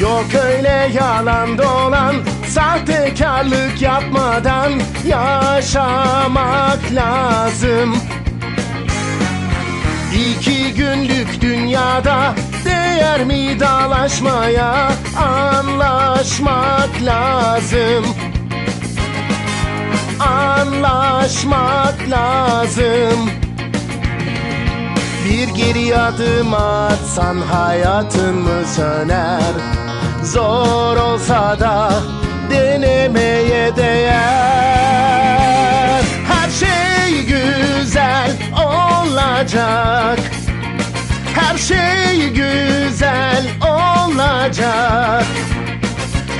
Yok öyle yalan dolan Sahtekarlık yapmadan Yaşamak lazım. İki günlük dünyada Değer mi dalaşmaya Anlaşmak lazım. Anlaşmak lazım. Bir geri adım atsan hayatın mı söner Zor olsa da denemeye değer. Her şey güzel olacak. Her şey güzel olacak.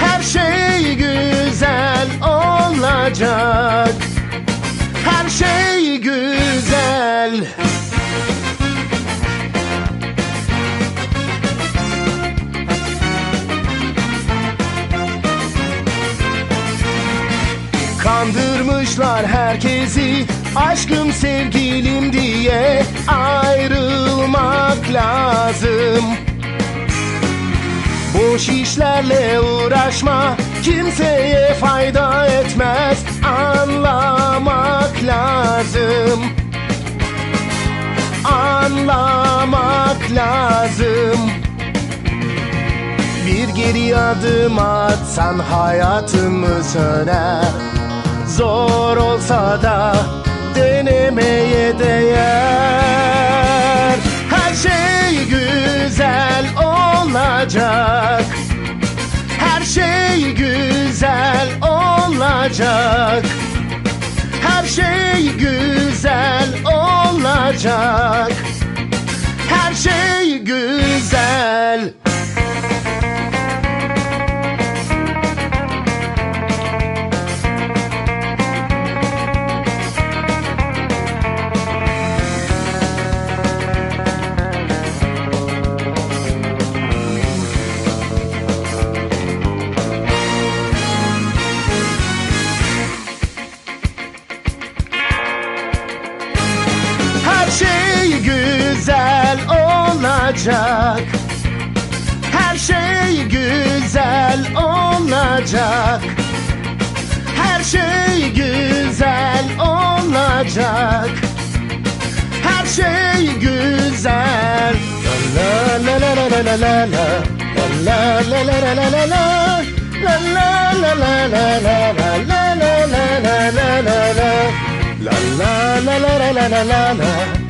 Her şey güzel olacak. Her şey güzel Kandırmışlar herkesi Aşkım sevgilim diye Ayrılmak lazım. Boş işlerle uğraşma Kimseye fayda etmez Anlamak lazım. Anlamak lazım. Bir geri adım atsan hayatın mı söner Zor olsa da denemeye değer. Her şey güzel olacak. Her şey güzel olacak. Her şey güzel olacak. Her şey güzel güzel olacak Her şey güzel olacak Her şey güzel olacak Her şey güzel La la la la la la la la La la la la la la la La la la la la la la La la la la la la la La la la la la